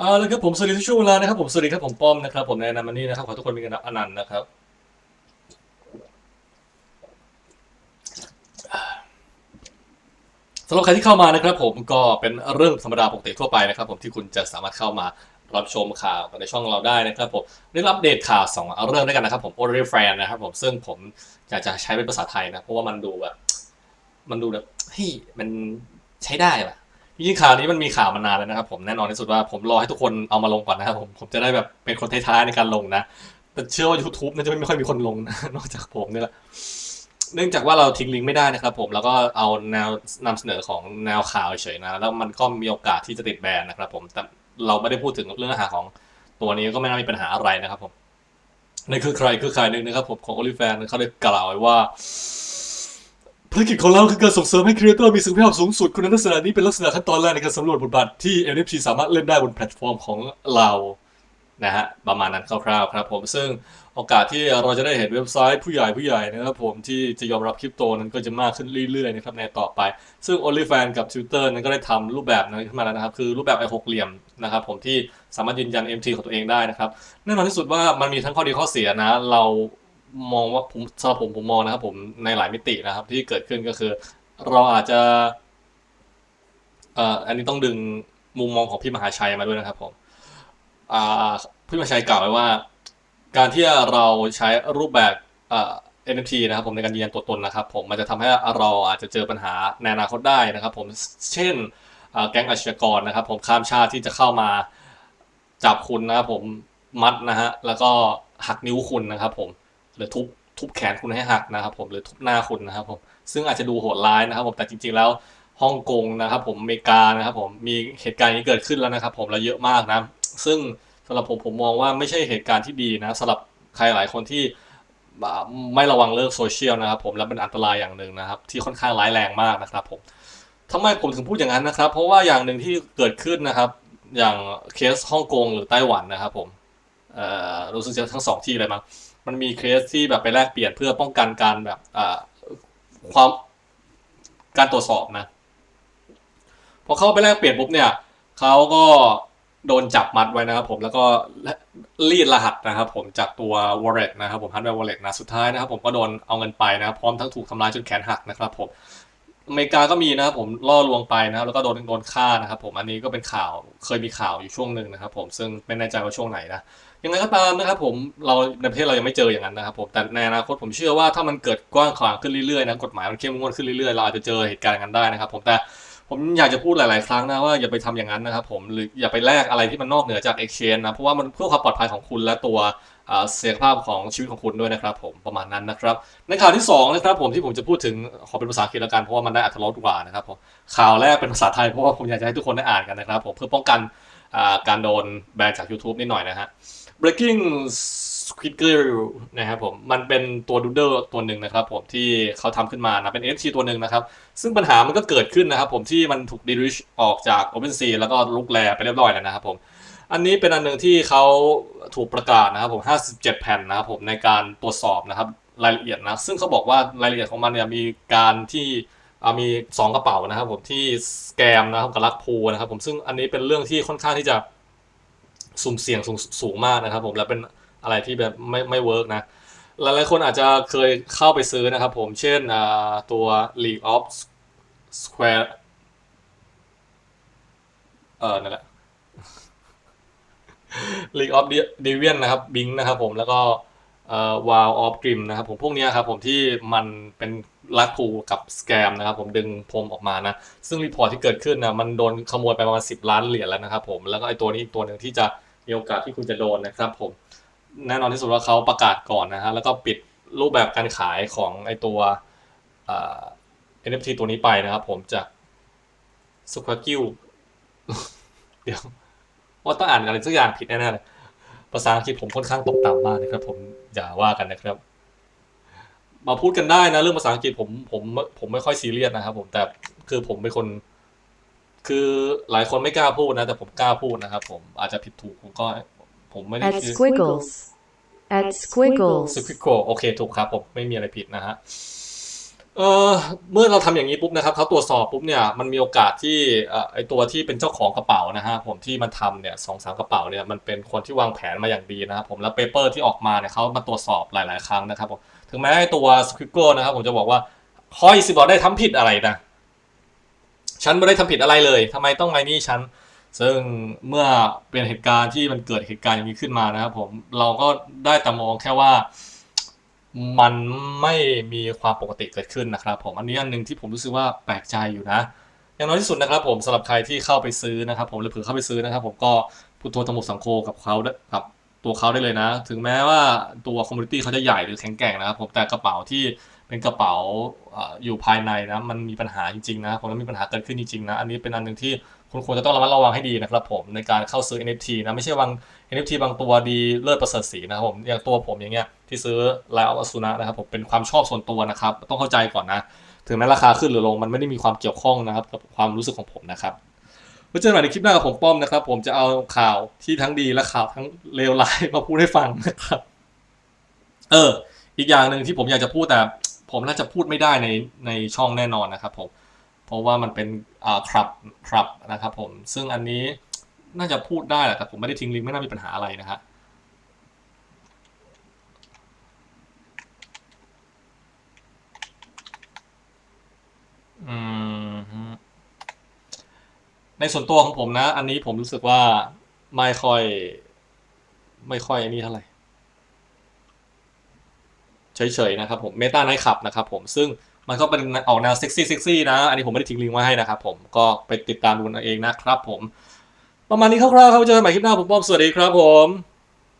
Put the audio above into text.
เอาละครับผมสวัสดีทุกช่วงเวลานะครับผมสวัสดีครับผมป้อมนะครับผมในนามันนี่นะครับขอทุกคนมีกันอนันต์นะครับสำหรับใครที่เข้ามานะครับ ผมก็เป็นเรื่องธรรมดาปกติทั่วไปนะครับ ผมที่คุณจะสามารถเข้ามารับชมข่าวในช่องเราได้นะครับผมได้รับอัปเดตข่าวสองเรื่องด้วยกันนะครับ ผมโอเรฟนนะครับผมซึ่งผมอยากจะใช้เป็นภาษาไทยนะเพราะว่ามันดูแบบมันดูแบบเฮ้ยมันใช้ได้ป่ะ จริงข่าวนี้มันมีข่าวมานานแล้วนะครับผมแน่นอนที่สุดว่าผมรอให้ทุกคนเอามาลงก่อนนะครับผมผมจะได้แบบเป็นคนท้ายๆในการลงนะ แต่เชื่อว่า YouTube น่าจะไม่ค่อยมีคนลงนะนอกจากผมนี่แหละเนื่องจากว่าเราทิ้งลิงก์ไม่ได้นะครับผมแล้วก็เอาแนวนำเสนอของแนวข่าวเฉยๆนะแล้วมันก็มีโอกาสที่จะติดแบนนะครับผมแต่เราไม่ได้พูดถึงเรื่องเนื้อหาของตัวนี้ก็ไม่น่ามีปัญหาอะไรนะครับผมนั่คือใครคือใครหนึ่งนะครับผมของ OnlyFans เขาได้กล่าวไว้ว่า ภารกิจของเราคือการส่งเสริมให้ครีเอเตอร์มีศักยภาพสูงสุด คุณลักษณะนี้เป็นลักษณะขั้นตอนแรกในการสำรวจบทบาทที่ NFT สามารถเล่นได้บนแพลตฟอร์มของเรานะฮะประมาณนั้นคร่าวๆครับผมซึ่งโอกาสที่เราจะได้เห็นเว็บไซต์ผู้ใหญ่ผู้ใหญ่นะครับผมที่จะยอมรับคริปโตนั้นก็จะมากขึ้นเรื่อยๆนะครับในต่อไป ซึ่ง OnlyFans กับ Twitter นั้นก็ได้ทำรูปแบบนั้นขึ้นมาแล้วนะครับ คือรูปแบบไอ้หกเหลี่ยมนะครับผมที่สามารถยืนยัน MT ของตัวเองได้นะครับแน่นอนที่สุดว่ามันมีทั้งข้อดีข้อเสียนะเรา มองว่าผมสำหรับผมผมมองนะครับ ผมในหลายมิตินะครับ ที่เกิดขึ้นก็คือ เราอาจจะเอ่ออันนี้ต้องดึงมุมมองของพี่มหาชัยมาด้วยนะครับ ผมอ่าพี่มหาชัยกล่าวไว้ว่า การที่เราใช้รูปแบบเอ่อ NFT นะครับผมในการยืนยันตัวตนนะครับ ผมมันจะทำให้เราอาจจะเจอปัญหาในอนาคตได้นะครับ ผมเช่นแก๊งอาชญากรนะครับ ผมข้ามชาติที่จะเข้ามาจับคุณนะครับ ผมมัดนะฮะแล้วก็หักนิ้วคุณนะครับ ผม หรือทุบทุบแขนคุณให้หักนะครับผมหรือทุบหน้าคุณนะครับผมซึ่งอาจจะดูโหดร้ายนะครับผมแต่จริงๆแล้วฮ่องกงนะครับ ผมอเมริกานะครับ ผมมีเหตุการณ์นี้เกิดขึ้นแล้วนะครับ ผมแล้วเยอะมากนะ ซึ่งสำหรับผมผมมองว่าไม่ใช่เหตุการณ์ที่ดีนะสำหรับใครหลายคนที่ไม่ระวังเรื่องโซเชียลนะครับ ผมและเป็นอันตรายอย่างหนึ่งนะครับ ที่ค่อนข้างร้ายแรงมากนะครับ ผมทำไมผมถึงพูดอย่างนั้นนะครับ เพราะว่าอย่างหนึ่งที่เกิดขึ้นนะครับ อย่างเคสฮ่องกงหรือไต้หวันนะครับ ผมเอ่อรู้สึกจะทั้งสองที่เลยมั้ง มันมีเคสที่แบบไปแลกเปลี่ยนเพื่อป้องกันการแบบอ่าความการตรวจสอบนะพอเข้าไปแลกเปลี่ยนปุ๊บเนี่ยเขาก็โดนจับมัดไว้นะครับผมแล้วก็รีดรหัสนะครับผมจากตัว wallet นะครับผมฮันด์แวร์ wallet นะสุดท้ายนะครับผมก็โดนเอาเงินไปนะครับพร้อมทั้งถูกทำลายจนแขนหักนะครับผม อเมริกาก็มีนะครับผมล่อลวงไปนะครับแล้วก็โดนโดนฆ่านะครับผมอันนี้ก็เป็นข่าวเคยมีข่าวอยู่ช่วงหนึ่งนะครับผมซึ่งไม่แน่ใจว่าช่วงไหนนะยังไงก็ตามนะครับผมเราในประเทศเรายังไม่เจออย่างนั้นนะครับผมแต่ในอนาคตผมเชื่อว่าถ้ามันเกิดกว้างขวางขึ้นเรื่อยๆนะกฎหมายมันเข้มงวดขึ้นเรื่อยๆเราอาจจะเจอเหตุการณ์อย่างนั้นได้นะครับผมแต่ผมอยากจะพูดหลาย ๆ ครั้งนะว่าอย่าไปทำอย่างนั้นนะครับผมหรืออย่าไปแลกอะไรที่มันนอกเหนือจาก exchange นะเพราะว่ามันเพื่อความปลอดภัยของคุณและตัว เสียภาพของชีวิตของคุณด้วยนะครับ ผมประมาณนั้นนะครับ ในข่าวที่สองนะครับผมที่ผมจะพูดถึงขอเป็นภาษาอังกฤษล้วกันเพราะว่ามันได้อัตรสกว่านะครับผมข่าวแรกเป็นภาษาไทยเพราะว่าผมอยากจะให้ทุกคนได้อ่านกันนะครับ ผมเพื่อป้องกันการโดนแบนจาก YouTube นิดหน่อยนะฮะ breaking squiggle นะครับผมมันเป็นตัวดูเดอร์ตัวหนึ่งนะครับผมที่เขาทำขึ้นมานะเป็น NFT ตัวหนึ่งนะครับ ซึ่งปัญหามันก็เกิดขึ้นนะครับผมที่มันถูก d e l e t ออกจาก OpenSea แล้วก็ลุกแลไปเรียบร้อยแล้วนะครับผม อันนี้เป็นอันหนึ่งที่เขาถูกประกาศนะครับผม 57 แผ่นนะครับผมในการตรวจสอบนะครับรายละเอียดนะ ซึ่งเขาบอกว่ารายละเอียดของมันเนี่ยมีการที่มี 2 กระเป๋านะครับผมที่สแกมนะครับกับลักพูนะครับผมซึ่งอันนี้เป็นเรื่องที่ค่อนข้างที่จะสุ่มเสี่ยงสูงสูงมากนะครับผมและเป็นอะไรที่แบบไม่ไม่เวิร์กนะหลายๆคนอาจจะเคยเข้าไปซื้อนะครับผมเช่นตัว League of Square เออนั่นแหละ League of Deviant นะครับบิงนะครับผมแล้วก็เอ่อ Wild of Grim นะครับผมพวกนี้ครับผมที่มันเป็นลักพูกับสแกมนะครับผมดึงพรมออกมานะ ซึ่งรีพอร์ตที่เกิดขึ้นนะมันโดนขโมยไปประมาณ 10 ล้านเหรียญแล้วนะครับผมแล้วก็ไอตัวนี้อีกตัวหนึ่งที่จะมีโอกาสที่คุณจะโดนนะครับผมแน่นอนที่สุดว่าเขาประกาศก่อนนะฮะแล้วก็ปิดรูปแบบการขายของไอตัวเอ่อ NFT ตัวนี้ไปนะครับผมจาก s q u a g i l เดี๋ยว ว่าต้องอ่านอะไรสักอย่างผิดแน่ๆเลยภาษาอังกฤษผมค่อนข้างตกต่ำมากนะครับ ผมอย่าว่ากันนะครับ มาพูดกันได้นะเรื่องภาษาอังกฤษผมผมผมไม่ค่อยซีเรียสนะครับ ผมแต่คือผมเป็นคน คือหลายคนไม่กล้าพูดนะ แต่ผมกล้าพูดนะครับ ผมอาจจะผิดถูกผมก็ ผมไม่ได้ At คือ squiggles. At squiggles. สควิโกโอเคถูกครับ ผมไม่มีอะไรผิดนะฮะ เออเมื่อเราทำอย่างนี้ปุ๊บนะครับเขาตรวจสอบปุ๊บเนี่ยมันมีโอกาสที่ไอตัวที่เป็นเจ้าของกระเป๋านะฮะผมที่มันทำเนี่ยสองสามกระเป๋าเนี่ยมันเป็นคนที่วางแผนมาอย่างดีนะครับผมแล้วเปเปอร์ที่ออกมาเนี่ยเขามาตรวจสอบหลาย ๆ ครั้งนะครับผมถึงแม้ไอตัวสควิกเกิลนะครับผมจะบอกว่าคอยสิบอกได้ทำผิดอะไรนะฉันไม่ได้ทำผิดอะไรเลยทำไมต้องไงนี่ฉันซึ่งเมื่อเป็นเหตุการณ์ที่มันเกิดเหตุการณ์อย่างนี้ขึ้นมานะครับผมเราก็ได้แต่มองแค่ว่า มันไม่มีความปกติเกิดขึ้นนะครับผมอันนี้อันหนึ่งที่ผมรู้สึกว่าแปลกใจอยู่นะ อย่างน้อยที่สุดนะครับผมสำหรับใครที่เข้าไปซื้อนะครับ ผมหรือเผื่อเข้าไปซื้อนะครับ ผมก็พูดโทรตมุสังโคกับเขาได้กับตัวเขาได้เลยนะ ถึงแม้ว่าตัวคอมมูนิตี้เขาจะใหญ่หรือแข็งแกร่งนะครับผมแต่กระเป๋าที่เป็นกระเป๋าเอ่ออยู่ภายในนะมันมีปัญหาจริงๆนะผมแล้วมีปัญหาเกิดขึ้นจริงๆนะอันนี้เป็นอันหนึ่งที่ คุณควรจะต้องระมัดระวังให้ดีนะครับผมในการเข้าซื้อ NFT นะไม่ใช่บาง NFT บางตัวดีเลิศประเสริฐสีนะครับผมอย่างตัวผมอย่างเงี้ยที่ซื้อไลออฟอสุนะนะครับผมเป็นความชอบส่วนตัวนะครับ ต้องเข้าใจก่อนนะ ถึงแม้ราคาขึ้นหรือลงมันไม่ได้มีความเกี่ยวข้องนะครับกับความรู้สึกของผมนะครับไว้เจอกันใหม่ในคลิปหน้ากับผมป้อมนะครับ ผมจะเอาข่าวที่ทั้งดีและข่าวทั้งเลวร้ายมาพูดให้ฟังนะครับเออ อีกอย่างหนึ่งที่ผมอยากจะพูดแต่ ผมน่าจะพูดไม่ได้ในในช่องแน่นอนนะครับผม เพราะว่ามันเป็นอ่าครับครับนะครับผมซึ่งอันนี้น่าจะพูดได้แหละแต่ผมไม่ได้ทิ้งลิงก์ไม่น่ามีปัญหาอะไรนะฮะอืมฮึในส่วนตัวของผมนะ อันนี้ผมรู้สึกว่าไม่ค่อย ไม่ค่อยอันนี้เท่าไหร่เฉยๆนะครับผมเมตาไนท์ขับนะครับผมซึ่ง มันก็เป็นออกแนวเซ็กซี่เซ็กซี่นะ อันนี้ผมไม่ได้ทิ้งลิงก์ไว้ให้นะครับผม ก็ไปติดตามดูเอาเองนะครับผม ประมาณนี้คร่าวๆครับเจอกันใหม่คลิปหน้าผมป้อมสวัสดีครับผม